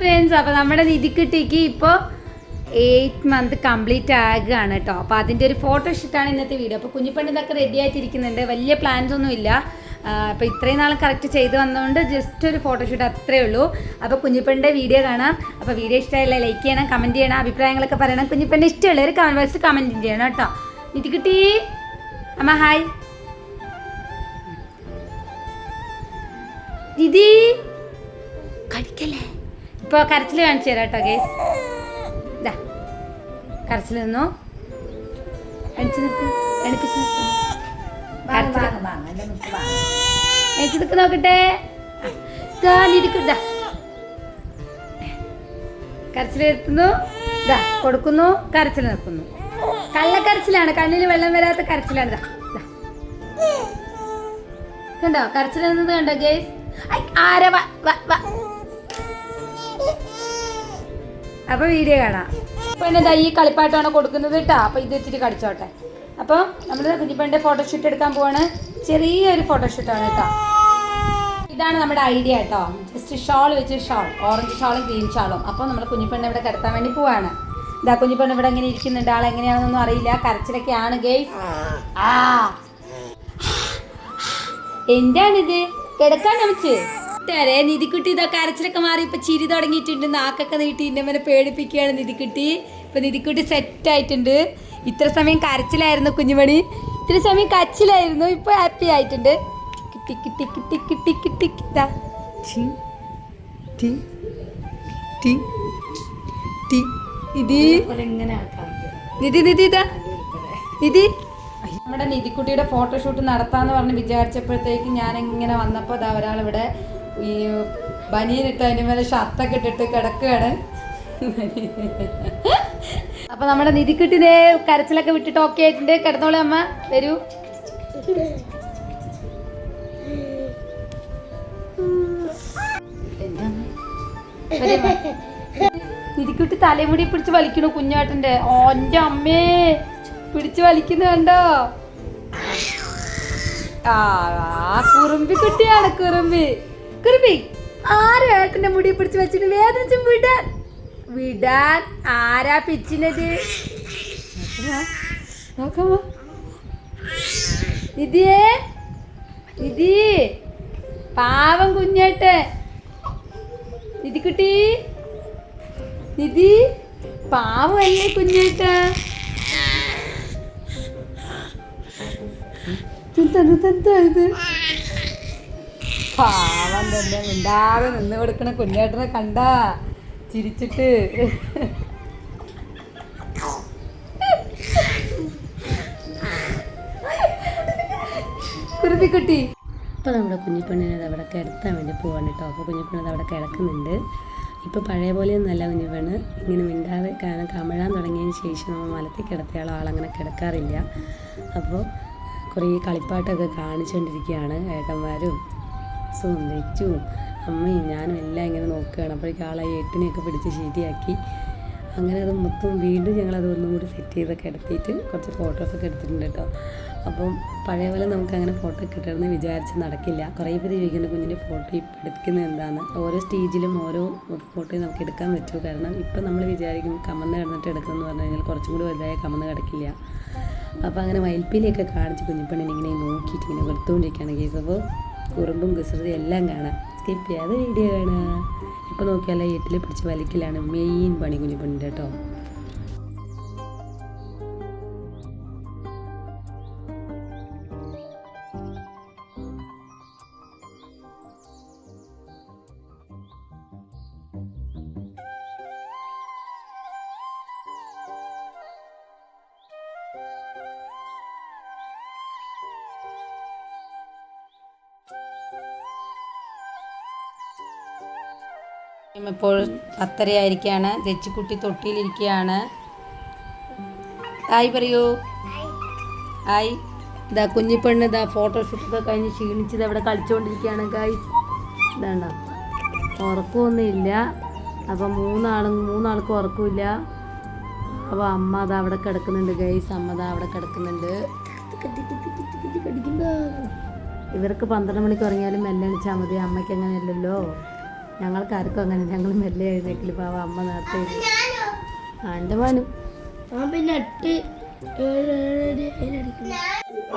Friends അപ്പോൾ നമ്മുടെ നിധിക്കുട്ടിക്ക് ഇപ്പോൾ എയ്റ്റ് മന്ത് കംപ്ലീറ്റ് ആകുകയാണ് കേട്ടോ അപ്പോൾ അതിന്റെ ഒരു ഫോട്ടോ ഇഷ്ടമാണ് ഇന്നത്തെ വീഡിയോ അപ്പോൾ കുഞ്ഞിപ്പണ്ട് ഇതൊക്കെ റെഡി ആയിട്ടിരിക്കുന്നുണ്ട്. വലിയ പ്ലാൻസ് ഒന്നും ഇല്ല. അപ്പോൾ ഇത്രയും നാൾ കറക്റ്റ് ചെയ്ത് വന്നതുകൊണ്ട് ജസ്റ്റ് ഒരു ഫോട്ടോ ഷൂട്ട് അത്രേ ഉള്ളൂ. അപ്പോൾ കുഞ്ഞിപ്പണ്ടിന്റെ വീഡിയോ കാണാം. അപ്പോൾ വീഡിയോ ഇഷ്ടമായില്ല ലൈക്ക് ചെയ്യണം കമന്റ് ചെയ്യണം അഭിപ്രായങ്ങളൊക്കെ പറയണം. കുഞ്ഞിപ്പന്റെ ഇഷ്ടമുള്ളവർ കമന്റ് ബോക്സിൽ കമന്റ് ചെയ്യണം കേട്ടോ നിധിക്കുട്ടി അമ്മ ഹായ് ദിദി കടിക്കല്ലേ ഇപ്പോൾ കരച്ചിൽ കാണിച്ചു തരാം കേട്ടോ ഗേസ് ഇതാ കരച്ചിൽ നിന്നു. എണിച്ച് നിൽക്ക് നോക്കട്ടെ. കരച്ചിൽ എത്തുന്നു ഇതാ കൊടുക്കുന്നു കരച്ചിൽ നിൽക്കുന്നു. കള്ളക്കരച്ചിലാണ് കണ്ണിൽ വെള്ളം വരാത്ത കരച്ചിലാണ്. കണ്ടോ? കരച്ചിൽ നിന്നത് കണ്ടോ ഗേസ് ആര വാ വാ വാ അപ്പൊ വീഡിയോ കാണാം. അപ്പൊ എന്നതാ ഈ കളിപ്പാട്ടാണ് കൊടുക്കുന്നത് കേട്ടോ അപ്പൊ ഇത് വെച്ചിട്ട് കളിച്ചോട്ടെ അപ്പോൾ നമ്മൾ കുഞ്ഞിപ്പന്റെ ഫോട്ടോഷൂട്ട് എടുക്കാൻ പോവാണ്. ചെറിയൊരു ഫോട്ടോഷൂട്ടാണ് കേട്ടോ ഇതാണ് നമ്മുടെ ഐഡിയ കേട്ടോ ജസ്റ്റ് ഷാൾ വെച്ച് ഷാൾ ഓറഞ്ച് ഷാളും ഗ്രീൻ ഷാളും അപ്പോൾ നമ്മൾ കുഞ്ഞിപ്പണ്ണെ ഇവിടെ കിടത്താൻ വേണ്ടി പോവാണ്. ഇതാ കുഞ്ഞിപ്പണ്ണ ഇവിടെ ഇങ്ങനെ ഇരിക്കുന്നുണ്ട്? ആൾ എങ്ങനെയാണെന്നൊന്നും അറിയില്ല. കരച്ചിലൊക്കെ ആണ് ഗെയ്സ് ആ. എന്താണിത് കിടക്കാൻ നമിച്ച് തരേ നിധിക്കുട്ടി ഇതൊക്കെ അരച്ചിലൊക്കെ മാറി ഇപ്പൊ ചിരി തുടങ്ങിയിട്ടുണ്ട്. നാക്കൊക്കെ നീട്ടി ഇന്നമ്മനെ പേടിപ്പിക്കുകയാണ് നിധിക്കുട്ടി. ഇപ്പൊ നിധിക്കുട്ടി സെറ്റ് ആയിട്ടുണ്ട്. ഇത്ര സമയം കരച്ചിലായിരുന്നു കുഞ്ഞുമണി. ഇത്ര സമയം കച്ചിലായിരുന്നു ഇപ്പൊ ഹാപ്പി ആയിട്ടുണ്ട്. കിട്ടി കിട്ടി കിട്ടി കിട്ടി കിട്ടി കിട്ടാ. നിധി. നിധി നിധി ഇതാ. നിധി. നമ്മുടെ നിധിക്കുട്ടിയുടെ ഫോട്ടോഷൂട്ട് നടത്താന്ന് പറഞ്ഞ് വിചാരിച്ചപ്പോഴത്തേക്ക് ഞാൻ ഇങ്ങനെ വന്നപ്പോൾ അതാ ഒരാളിവിടെ ഈ ബനിയനിട്ട് അതിന് മേലെ ഷർട്ടൊക്കെ ഇട്ടിട്ട് കിടക്കുകയാണ്. അപ്പൊ നമ്മുടെ നിധിക്കുട്ടിനെ കരച്ചിലൊക്കെ വിട്ടിട്ട് ഓക്കെ ആയിട്ടുണ്ട്. കിടന്നോളെ അമ്മ വരൂ. നിധിക്കുട്ടി തലമുടി പിടിച്ച് വലിക്കണു കുഞ്ഞാട്ടന്റെ ഓന്റെ അമ്മേ പിടിച്ച് വലിക്കുന്ന കണ്ടോ? ആ കുറുമ്പി കുട്ടിയാണ് കുറുമ്പി. കുറുമ്പി ആരാ മുടി പിടിച്ച് വെച്ചിട്ട് വേദനിച്ചും വിടാൻ? വിടാൻ ആരാ പിച്ചിനത്? നോക്കാമോ? നിധിയേ നിധി പാവം കുഞ്ഞേട്ടെ നിധിക്കുട്ടി നിധി പാവമല്ലേ കുഞ്ഞേട്ട എന്താ ഇത്? പാവം തന്നെ മിണ്ടാതെ നിന്ന് കൊടുക്കണ കുഞ്ഞേട്ടനെ കണ്ട ചിരിച്ചിട്ട്. കുരുതിക്കുട്ടി അപ്പോൾ നമ്മുടെ കുഞ്ഞിപ്പെണ്ണിനെ അവിടെ കിടത്താൻ വേണ്ടി പോവാണ് കേട്ടോ. അപ്പോൾ കുഞ്ഞിപ്പണ്ണത് അവിടെ കിടക്കുന്നുണ്ട്. ഇപ്പോൾ പഴയ പോലെയൊന്നുമല്ല കുഞ്ഞിപ്പെണ്ണ്. ഇങ്ങനെ മിണ്ടാതെ കാരണം കമഴാൻ തുടങ്ങിയതിന് ശേഷം നമ്മൾ മലത്തിൽ കിടത്തിയാളോ ആളങ്ങനെ കിടക്കാറില്ല. അപ്പോൾ കുറേ കളിപ്പാട്ടൊക്കെ കാണിച്ചുകൊണ്ടിരിക്കുകയാണ് ഏട്ടന്മാരും. സും ലച്ചും അമ്മയും ഞാനും എല്ലാം ഇങ്ങനെ നോക്കുകയാണ്. അപ്പോഴേക്കും ആളായി എട്ടിനെയൊക്കെ പിടിച്ച് ശരിയാക്കി അങ്ങനെ അത് മൊത്തം വീണ്ടും ഞങ്ങളത് ഒന്നും കൂടി സെറ്റ് ചെയ്തൊക്കെ എടുത്തിട്ട് കുറച്ച് ഫോട്ടോസൊക്കെ എടുത്തിട്ടുണ്ട് കേട്ടോ. അപ്പം പഴയ പോലെ നമുക്ക് അങ്ങനെ ഫോട്ടോ കിട്ടണമെന്ന് വിചാരിച്ച് നടക്കില്ല. കുറേ പേര് ചോദിക്കുന്ന കുഞ്ഞിന്റെ ഫോട്ടോ ഇപ്പം എടുക്കുന്നത് എന്താണ് ഓരോ സ്റ്റേജിലും ഓരോ ഫോട്ടോയും നമുക്ക് എടുക്കാൻ പറ്റുമോ? കാരണം ഇപ്പം നമ്മൾ വിചാരിക്കും കമന്ന് കിടന്നിട്ട് എടുക്കുമെന്ന് പറഞ്ഞു കഴിഞ്ഞാൽ കുറച്ചും കൂടി വലുതായ കമന്ന് കിടക്കില്ല. അപ്പോൾ അങ്ങനെ വൈൽപ്പിലൊക്കെ കാണിച്ച് കുഞ്ഞിപ്പണ്ണിനെ ഇങ്ങനെ നോക്കിയിട്ട് ഇങ്ങനെ കൊടുത്തുകൊണ്ടിരിക്കുകയാണ് കേസ്. അപ്പോൾ കുറുമ്പും കുസൃതി എല്ലാം കാണാം. സ്കിപ്പ് ചെയ്യാതെ വീഡിയോ കാണുക. ഇപ്പോൾ നോക്കിയാൽ എട്ടിൽ പിടിച്ച് വലിക്കലാണ് മെയിൻ പണി കുഞ്ഞിപ്പണിന്റെ കേട്ടോ ഇപ്പോൾ പത്തരയായിരിക്കുകയാണ് ചെച്ചിക്കുട്ടി തൊട്ടിയിലിരിക്കുകയാണ് ഹായ് പറയൂ. ഹായ്. ഇതാ കുഞ്ഞിപ്പെണ്ണ് ഇതാ ഫോട്ടോഷൂട്ടൊക്കെ കഴിഞ്ഞ് ക്ഷീണിച്ചത് അവിടെ കളിച്ചുകൊണ്ടിരിക്കുകയാണ് ഗായ്സ് ഇതാണ്ട? ഉറക്കമൊന്നുമില്ല. അപ്പം മൂന്നാളും മൂന്നാൾക്കും ഉറക്കമില്ല. അപ്പോൾ അമ്മ അതാ അവിടെ കിടക്കുന്നുണ്ട് ഗൈസ് അമ്മ അതാ അവിടെ കിടക്കുന്നുണ്ട്. ഇവർക്ക് പന്ത്രണ്ട് മണിക്ക് ഉറങ്ങിയാലും മെല്ലെ അടിച്ചാൽ മതി. അമ്മയ്ക്ക് അങ്ങനെയല്ലല്ലോ. ഞങ്ങൾക്ക് ആർക്കും അങ്ങനെ ഞങ്ങൾ മെല്ലെ എഴുന്നേക്കില്ല പാവ അമ്മ നേരത്തെ എന്റെ മോനും. പിന്നെ എട്ട്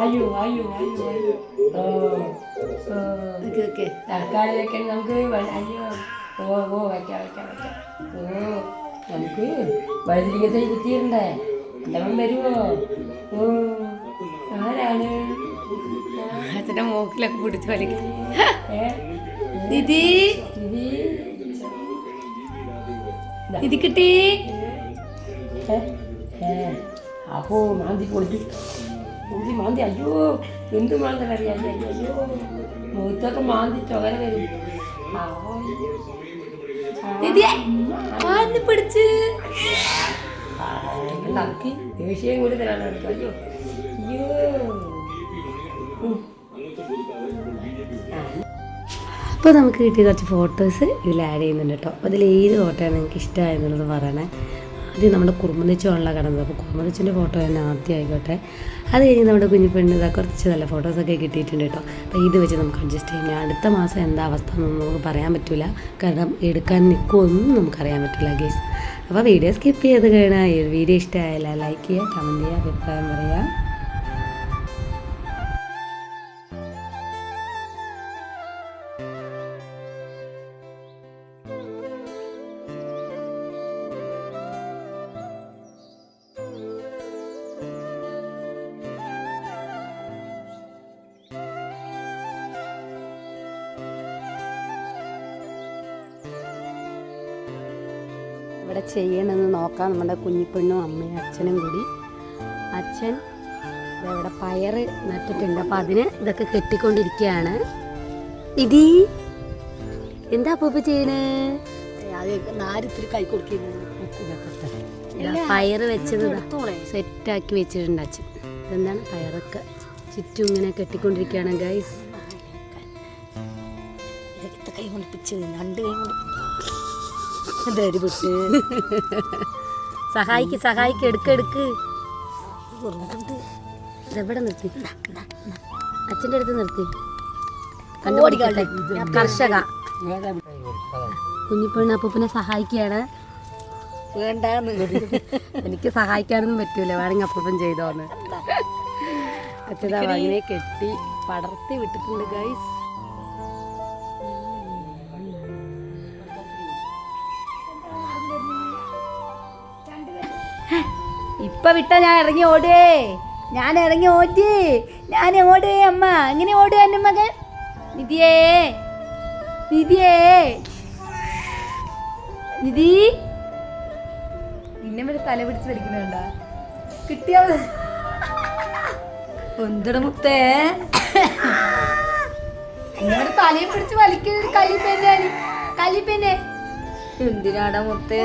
അയ്യോ അയ്യോ അയ്യോ അയ്യോ. തക്കാളി വെക്കാൻ നമുക്ക് അയ്യോ. ഓ ഓ വയ്ക്കാം വയ്ക്കാം വയ്ക്കാം ഓ നമുക്ക് വഴുതിരിക്കത്തെ കുത്തിയിട്ടുണ്ടേ എന്റെ അവൻ വരുമോ ഓ ആരാണ്? അച്ഛന്റെ മൂക്കിലൊക്കെ പിടിച്ച് വലിക്കും. ഇത് ദിദി കിട്ടി. അപ്പോ മാന്തി പൊളിച്ചു. മാന്തി മാന്തി. അയ്യോ എന്ത് മാന്തി അറിയാം അയ്യോ മുഖത്തൊക്കെ മാന്തി ചൊകര വരും. ദിദിയെ പിടിച്ച്. ആ, ഉണ്ടാക്കി ദേഷ്യം കൂടുതലാണ് എനിക്ക് അയ്യോ അയ്യോ. ഉം. അപ്പോൾ നമുക്ക് കിട്ടിയ കുറച്ച് ഫോട്ടോസ് ഇതിൽ ആഡ് ചെയ്യുന്നുണ്ട് കേട്ടോ അപ്പോൾ അതിൽ ഏത് ഫോട്ടോയാണ് നിങ്ങൾക്ക് ഇഷ്ടമായെന്നുള്ളത് പറയണേ. ആദ്യം നമ്മുടെ കുറുമ്പതിച്ചുള്ള കടന്നത് അപ്പോൾ കുറുമ്പതിച്ചിന്റെ ഫോട്ടോ തന്നെ ആദ്യം ആയിക്കോട്ടെ. അത് കഴിഞ്ഞ് നമ്മുടെ കുഞ്ഞു പെണ്ണ് ഇതാ കുറച്ച് നല്ല ഫോട്ടോസൊക്കെ കിട്ടിയിട്ടുണ്ട് കേട്ടോ അപ്പോൾ ഇത് വെച്ച് നമുക്ക് അഡ്ജസ്റ്റ് ചെയ്യാം. അടുത്ത മാസം എന്താ അവസ്ഥ എന്നൊന്നും നമുക്ക് പറയാൻ പറ്റില്ല കാരണം എടുക്കാൻ നിൽക്കുമൊന്നും നമുക്കറിയാൻ പറ്റില്ല ഗേസ് അപ്പോൾ വീഡിയോ സ്കിപ്പ് ചെയ്ത് കഴിഞ്ഞാൽ വീഡിയോ ഇഷ്ടമായാല ലൈക്ക് ചെയ്യുക കമന്റ് ചെയ്യുക അഭിപ്രായം പറയുക. ഇവിടെ ചെയ്യണമെന്ന് നോക്കാം. നമ്മുടെ കുഞ്ഞിപ്പെണ്ണും അമ്മയും അച്ഛനും കൂടി. അച്ഛൻ ഇവിടെ പയർ നട്ടിട്ടുണ്ട്. അപ്പം അതിന് ഇതൊക്കെ കെട്ടിക്കൊണ്ടിരിക്കുകയാണ്. ഇതി എന്താ അപ്പൊ ചെയ്യണേ? നാരിത്തിരി കൈ പയറ് വെച്ചത് സെറ്റാക്കി വെച്ചിട്ടുണ്ട് അച്ഛൻ. ഇതെന്താണ്? പയറൊക്കെ. ചുറ്റും ഇങ്ങനെ കെട്ടിക്കൊണ്ടിരിക്കുകയാണ് ഗൈസ് കൈ കൊണ്ട് രണ്ട് കൈ കൊണ്ട് സഹായിക്ക് സഹായിക്ക് എടുക്ക് എടുക്ക്. ഇതെവിടെ നിർത്തി? അച്ഛന്റെ അടുത്ത് നിർത്തി. കണ്ടുപിടിക്കട്ടെ. കർഷക. കുഞ്ഞിപ്പെണ്ണ് അപ്പൂപ്പനെ സഹായിക്കുകയാണ്. വേണ്ടാന്ന്. എനിക്ക് സഹായിക്കാനൊന്നും പറ്റൂല. വേണമെങ്കിൽ അപ്പൂപ്പൻ ചെയ്തോന്ന്. അച്ഛനെ അങ്ങനെ കെട്ടി പടർത്തി വിട്ടിട്ടുണ്ട് ഗൈസ് ഇപ്പൊ വിട്ട ഞാൻ ഇറങ്ങി ഓടേ. ഞാൻ ഇറങ്ങി ഓടി. ഞാൻ ഓടേ അമ്മ. എങ്ങനെ ഓടുക എന്റെ മകൻ. നിധിയേ. നിധിയേ. നിധി. നിന്നെ വരെ തല പിടിച്ച് വലിക്കുന്നുണ്ട കിട്ടിയ? മുത്തേ? എന്നോട് തലയെ പിടിച്ച് വലിക്കുന്ന കല്ലിപ്പേന്റെ കല്ലിപ്പേന്റെ എന്തിനാടാ മുത്തേ?